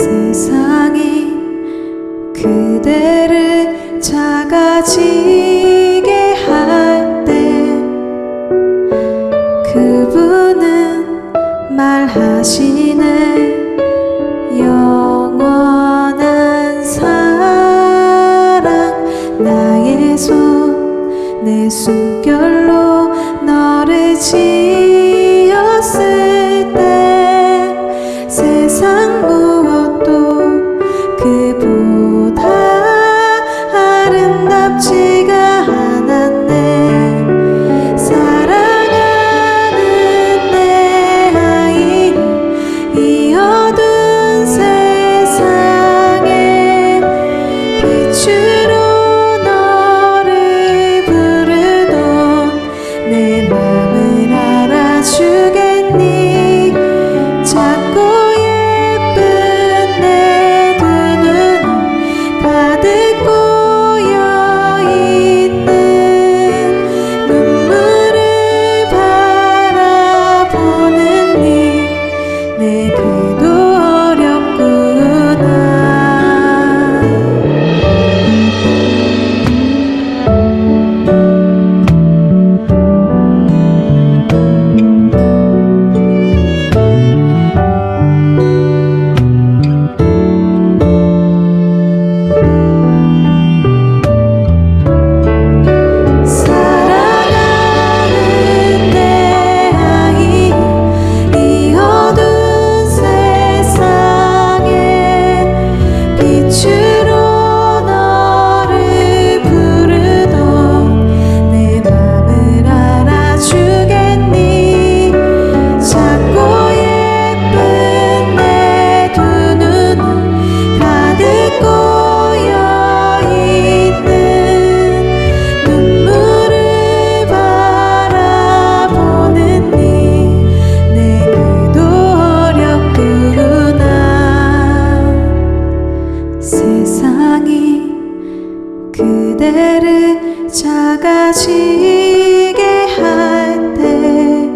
세상이 그대를 작아지게 할 때 그분은 말하시네. 영원한 사랑 나의 손 내 숨결로 너를 지 다 아름답지 去 작아지게 할 때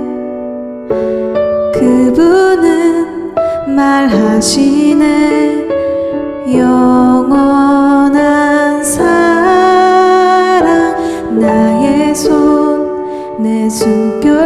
그분은 말하시네. 영원한 사랑 나의 손 내 숨결